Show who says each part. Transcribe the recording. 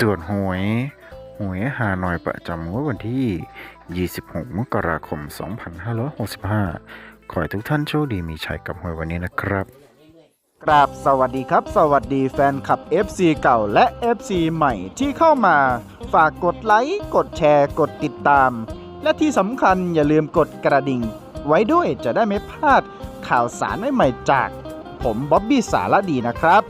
Speaker 1: ตรวจหวย หวยฮานอยประจำงวดวันที่ 26 มกราคม 2565 ขอให้ทุกท่านโชคดีมีชัยกับหวยวันนี้นะครับ
Speaker 2: กราบสวัสดีครับ สวัสดีแฟนคลับ FC เก่าและ FC ใหม่ที่เข้ามา ฝากกดไลค์ กดแชร์ กดติดตาม และที่สำคัญอย่าลืมกดกระดิ่ง ไว้ด้วยจะได้ไม่พลาดข่าวสารใหม่ๆจาก ผมบ๊อบบี้สารดีนะครับ